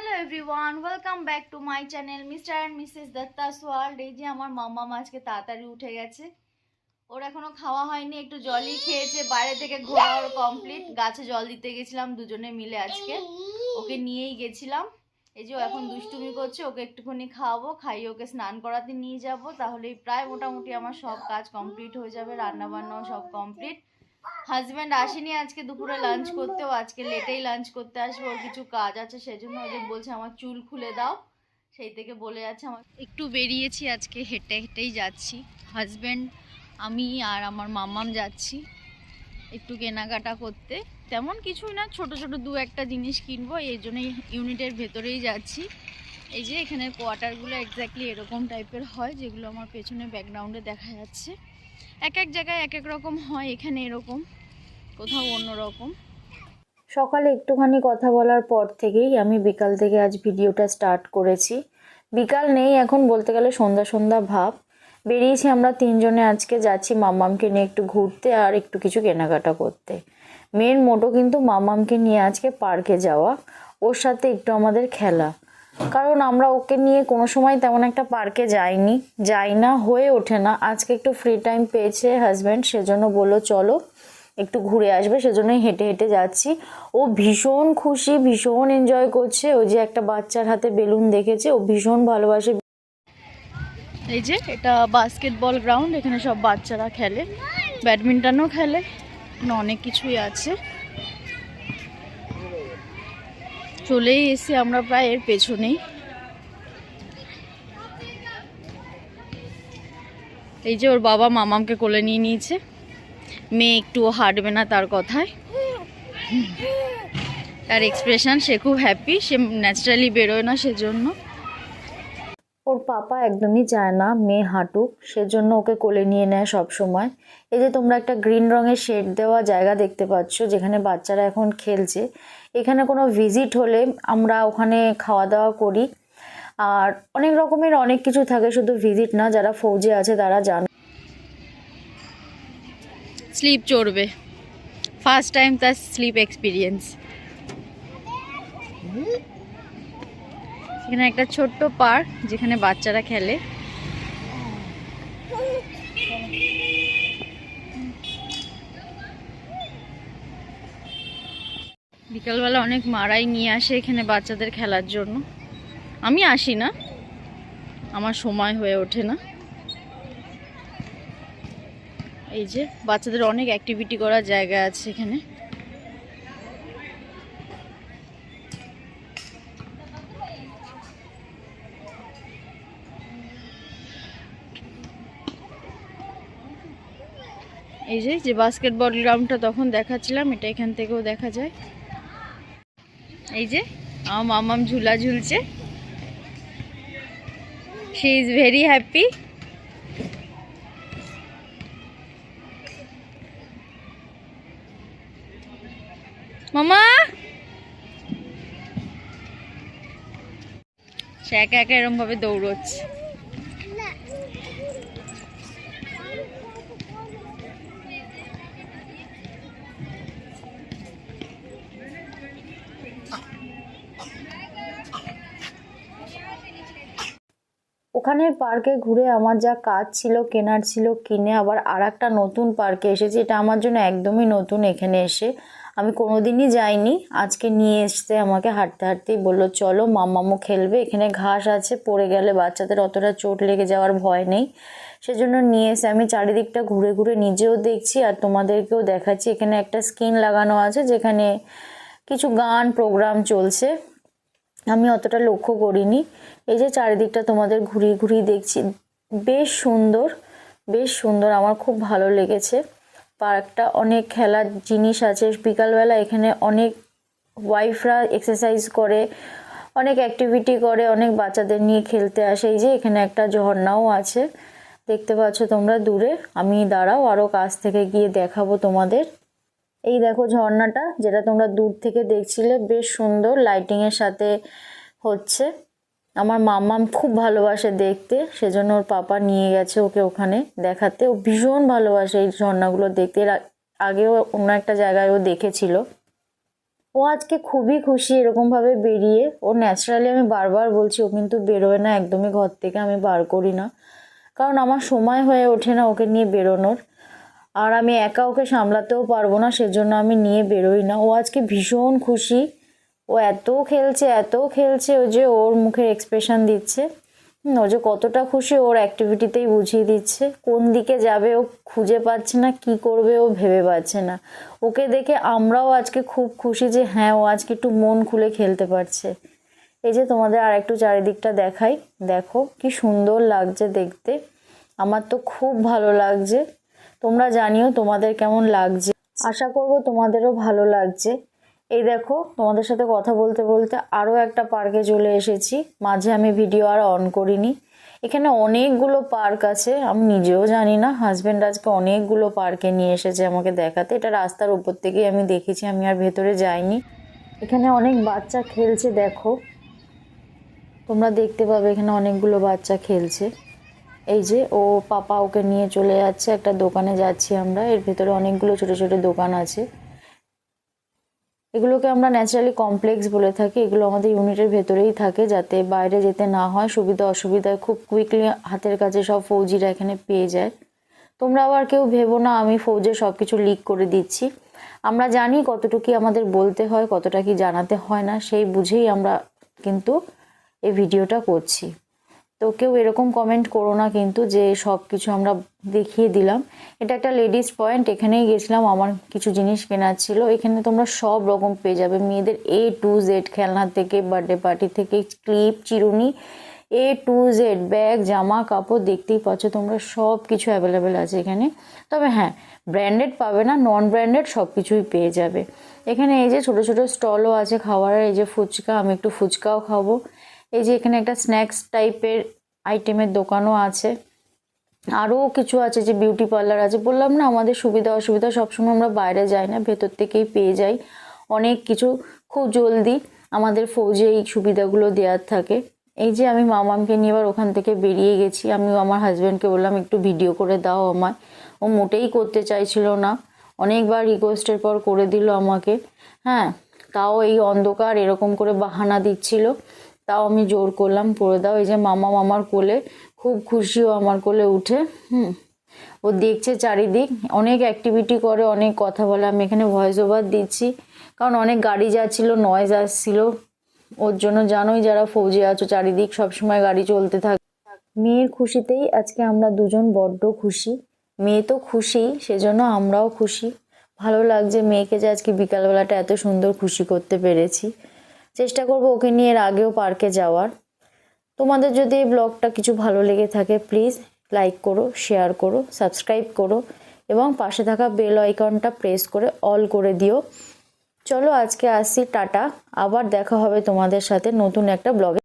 Hello everyone welcome back to my channel mister and misses Dutta's world এই যে আমার মাম্মা আজকে তাড়াতাড়ি উঠে গেছে। ওর এখনও খাওয়া হয়নি, একটু জলই খেয়েছে, বাইরে থেকে ঘোরা ওর কমপ্লিট গাছে জল দিতে গেছিলাম, দুজনে মিলে আজকে। ওকে নিয়েই গেছিলাম। এই যে ও এখন দুষ্টুমি করছে, ওকে একটুখানি খাওয়াবো, খাইয়ে ওকে স্নান করাতে নিয়ে যাব। তাহলেই প্রায় মোটামুটি আমার সব কাজ কমপ্লিট হয়ে যাবে, রান্নাবান্নাও সব কমপ্লিট হাজব্যান্ড আসেনি আজকে দুপুরে লাঞ্চ করতে ও আজকে লেটেই লাঞ্চ করতে আসবে ওর কিছু কাজ আছে সেজন্য ওই যে বলছে আমার চুল খুলে দাও সেই থেকে বলে যাচ্ছে আমার। একটু বেরিয়েছি আজকে হেঁটে হেঁটেই যাচ্ছি। হাজব্যান্ড আমি আর আমার মামাম যাচ্ছি একটু কেনাকাটা করতে। তেমন কিছুই না ছোট ছোট দু একটা জিনিস কিনবো এই জন্যই ইউনিটের ভেতরেই যাচ্ছি। এই যে এখানে কোয়ার্টারগুলো এক্স্যাক্টলি এরকম টাইপের হয় যেগুলো আমার পেছনে ব্যাকগ্রাউন্ডে দেখা যাচ্ছে। এক এক জায়গায় এক এক রকম হয়, এখানে এরকম, কোথাও অন্য রকম সকালে একটুখানি কথা বলার পর থেকেই আমি বিকাল থেকে আজ ভিডিওটা স্টার্ট করেছি। বিকাল নেই এখন বলতে গেলে সন্ধ্যা সন্ধ্যা ভাব। বেরিয়েছি আমরা তিনজনে আজকে, যাচ্ছি মাম্মামকে নিয়ে একটু ঘুরতে আর একটু কিছু কেনাকাটা করতে। মেন মোটো কিন্তু মাম্মামকে নিয়ে আজকে পার্কে যাওয়া। ওর সাথে একটু আমাদের খেলা। কারণ আমরা ওকে নিয়ে কোনো সময় তেমন একটা পার্কে যাইনি, যাই না, হয়ে ওঠে না। আজকে একটু ফ্রি টাইম পেয়েছে হাজব্যান্ড সেজন্য বলল, চলো, একটু ঘুরে আসবে। সেজন্যই হেঁটে হেঁটে যাচ্ছি। ও ভীষণ খুশি, ভীষণ এনজয় করছে। ও যে একটা বাচ্চার হাতে বেলুন দেখেছে, ও ভীষণ ভালোবাসে। এই যে, এটা বাস্কেটবল গ্রাউন্ড এখানে সব বাচ্চারা খেলে, ব্যাডমিন্টনও খেলে অনেক কিছুই আছে। চলেই এসে আমরা প্রায় এর পেছনেই। এই যে ওর বাবা মামামকে কোলে নিয়ে নিয়েছে। মেয়ে একটু হাঁটবে না তার কথায়। তার এক্সপ্রেশন সে খুব হ্যাপি সে ন্যাচারালি বেরোয় না সেজন্য। পাপা একদমই চায় না মেয়ে হাঁটুক সেজন্য ওকে কোলে নিয়ে নেয় সব সময় এই যে তোমরা একটা গ্রিন রঙের শেড দেওয়া জায়গা দেখতে পাচ্ছ যেখানে বাচ্চারা এখন খেলছে। এখানে কোনো ভিজিট হলে আমরা ওখানে খাওয়া দাওয়া করি। আর অনেক রকমের অনেক কিছু থাকে শুধু ভিজিট না যারা ফৌজে আছে তারা জানে। স্লিপ চড়বে। ফার্স্ট টাইম তার স্লিপ এক্সপিরিয়েন্স। এখানে একটা ছোট্ট পার্ক যেখানে বাচ্চারা খেলে। বিকালবেলা অনেক মারাই নিয়ে আসে এখানে বাচ্চাদের খেলার জন্য। আমি আসি না। আমার সময় হয়ে ওঠে না। এই যে বাচ্চাদের অনেক অ্যাক্টিভিটি করার জায়গা আছে এখানে। এই যে যে বাস্কেটবল গ্রাউন্ডটা তখন দেখাচ্ছিলাম, এটা এখান থেকেও দেখা যায়। এই যে আমার মামাম ঝুলা ঝুলছে। শি ইজ ভেরি হ্যাপি মামা! সে একা একা এরম ভাবে দৌড়চ্ছে। ওখানের পার্কে ঘুরে আমার যা কাজ ছিল, কেনার ছিল, কিনে আবার আর একটা নতুন পার্কে এসেছি, এটা আমার জন্য একদমই নতুন এখানে এসে। আমি কোনোদিনই যাইনি, আজকে নিয়ে এসতে আমাকে হাঁটতে হাঁটতেই বলল, চলো মাম্মামও খেলবে, এখানে ঘাস আছে, পড়ে গেলে বাচ্চাদের অতটা চোট লেগে যাওয়ার ভয় নেই। সেজন্য নিয়ে এসে আমি চারিদিকটা ঘুরে ঘুরে নিজেও দেখছি, আর তোমাদেরকেও দেখাচ্ছি, এখানে একটা স্ক্রিন লাগানো আছে, যেখানে কিছু গান, প্রোগ্রাম চলছে। আমি অতটা লক্ষ্য করিনি। এই যে চারিদিকটা তোমাদের ঘুরিয়ে ঘুরিয়ে দেখছি, বেশ সুন্দর বেশ সুন্দর, আমার খুব ভালো লেগেছে। পার্কটা অনেক খেলার জিনিস আছে, বিকালবেলা এখানে অনেক ওয়াইফরা এক্সারসাইজ করে, অনেক অ্যাক্টিভিটি করে, অনেক বাচ্চাদের নিয়ে খেলতে আসে। এই যে এখানে একটা ঝর্ণাও আছে, দেখতে পাচ্ছ তোমরা দূরে। আমি দাঁড়াও আরও কাছ থেকে গিয়ে দেখাবো তোমাদের। এই দেখো ঝর্ণাটা, যেটা তোমরা দূর থেকে দেখছিলে, বেশ সুন্দর লাইটিংয়ের সাথে হচ্ছে। আমার মাম্মাম খুব ভালোবাসে দেখতে, সেজন্য ওর পাপা নিয়ে গেছে ওকে ওখানে দেখাতে। ও ভীষণ ভালোবাসে এই ঝর্ণাগুলো দেখতে। আগেও অন্য একটা জায়গায় ও দেখেছিল। ও আজকে খুবই খুশি এরকমভাবে বেরিয়ে। ও ন্যাচারালি আমি বারবার বলছি, ও কিন্তু বেরোয় না, একদমই ঘর থেকে আমি বার করি না। কারণ আমার সময় হয়ে ওঠে না ওকে নিয়ে বেরোনোর। আর আমি একা ওকে সামলাতেও পারব না, সেজন্য আমি নিয়ে বেরোই না। ও আজকে ভীষণ খুশি। ও এত খেলছে এত খেলছে ও যে ওর মুখের এক্সপ্রেশন দিচ্ছে। ও যে কতটা খুশি, ওর অ্যাক্টিভিটিতেই বুঝিয়ে দিচ্ছে। কোন দিকে যাবে, ও খুঁজে পাচ্ছে না, কি করবে, ও ভেবে পাচ্ছে না। ওকে দেখে আমরাও আজকে খুব খুশি যে হ্যাঁ ও আজকে একটু মন খুলে খেলতে পারছে। এই যে তোমাদের আর একটু চারিদিকটা দেখাই। দেখো, কি সুন্দর লাগছে দেখতে। আমার তো খুব ভালো লাগছে। তোমরা জানিও তোমাদের কেমন লাগছে। আশা করব তোমাদেরও ভালো লাগছে। এই দেখো, তোমাদের সাথে কথা বলতে বলতে আরও একটা পার্কে চলে এসেছি। মাঝে আমি ভিডিও আর অন করিনি। এখানে অনেকগুলো পার্ক আছে, আমি নিজেও জানি না। হাজব্যান্ড আজকে অনেকগুলো পার্কে নিয়ে এসেছে আমাকে দেখাতে। এটা রাস্তার উপর থেকেই আমি দেখেছি, আমি আর ভেতরে যাইনি। এখানে অনেক বাচ্চা খেলছে, দেখো। তোমরা দেখতে পাবে এখানে অনেকগুলো বাচ্চা খেলছে। এই যে, ও পাপা ওকে নিয়ে চলে যাচ্ছে, একটা দোকানে যাচ্ছি আমরা। এর ভেতরে অনেকগুলো ছোট ছোট দোকান আছে। এগুলোকে আমরা ন্যাচারালি কমপ্লেক্স বলে থাকি। এগুলো আমাদের ইউনিটের ভেতরেই থাকে, যাতে বাইরে যেতে না হয়। সুবিধা অসুবিধায় খুব কুইকলি হাতের কাছে সব ফৌজিরা এখানে পেয়ে যায়। তোমরা আবার কেউ ভেবো না, আমি ফৌজে সব কিছু লিক করে দিচ্ছি। আমরা জানি কতটুকু আমাদের বলতে হয়, কতটা কি জানাতে হয় না, সেই বুঝেই আমরা কিন্তু এই ভিডিওটা করছি। তো কেউ এরকম কমেন্ট করো না কিন্তু যে সব কিছু আমরা দেখিয়ে দিলাম। এটা একটা লেডিস পয়েন্ট এখানেই গেছিলাম, আমার কিছু জিনিস কেনার ছিল। এখানে তোমরা সব রকম পেয়ে যাবে। মেয়েদের এ টু জেড খেলনা থেকে বার্থডে পার্টি থেকে ক্লিপ চিরুনি এ টু জেড ব্যাগ জামা, কাপড়, দেখতেই পাচ্ছ তোমরা সব কিছু অ্যাভেলেবেল আছে এখানে। তবে হ্যাঁ ব্র্যান্ডেড পাবে না নন ব্র্যান্ডেড সব কিছুই পেয়ে যাবে। এখানে এই যে ছোটো ছোটো স্টলও আছে, খাবারের এই যে ফুচকা, আমি একটু ফুচকাও খাব। এই যে এখানে একটা স্ন্যাক্স টাইপের আইটেমের দোকানও আছে। আরও কিছু আছে যে বিউটি পার্লার আছে। বললাম না, আমাদের সুবিধা অসুবিধা সবসময় আমরা বাইরে যাই না, ভেতর থেকেই পেয়ে যাই। অনেক কিছু খুব জলদি আমাদের ফৌজে এই সুবিধাগুলো দেওয়ার থাকে। এই যে আমি মামামকে নিয়ে এবার ওখান থেকে বেরিয়ে গেছি। আমি আমার হাজব্যান্ডকে বললাম, একটু ভিডিও করে দাও আমায়। ও মোটেই করতে চাইছিল না। অনেকবার রিকোয়েস্টের পর করে দিল আমাকে। হ্যাঁ তাও এই অন্ধকার এরকম করে বাহানা দিচ্ছিল। তাও আমি জোর করলাম করে দাও। এই যে মামা মামার কোলে, খুব খুশিও আমার কোলে উঠে, হুম। ও দেখছে চারিদিক, অনেক অ্যাক্টিভিটি করে, অনেক কথা বলে। আমি এখানে ভয়েস ওভার দিচ্ছি, কারণ অনেক গাড়ি যাচ্ছিল নয়েজ আসছিল। ওর জন্য জানোই যারা ফৌজে আছো, চারিদিক সবসময় গাড়ি চলতে থাকে। মেয়ের খুশিতেই আজকে আমরা দুজন বড্ড খুশি। মেয়ে তো খুশি, সেজন্য আমরাও খুশি। ভালো লাগছে মেয়েকে যে আজকে বিকালবেলাটা এত সুন্দর খুশি করতে পেরেছি। চেষ্টা করব ওকে নিয়ে এর আগেও পার্কে যাওয়ার। তোমাদের যদি এই ব্লগটা কিছু ভালো লেগে থাকে প্লিজ লাইক করো শেয়ার করো সাবস্ক্রাইব করো এবং পাশে থাকা বেল আইকনটা প্রেস করে অল করে দিও। চলো আজকে আসি, টাটা। আবার দেখা হবে তোমাদের সাথে নতুন একটা ব্লগে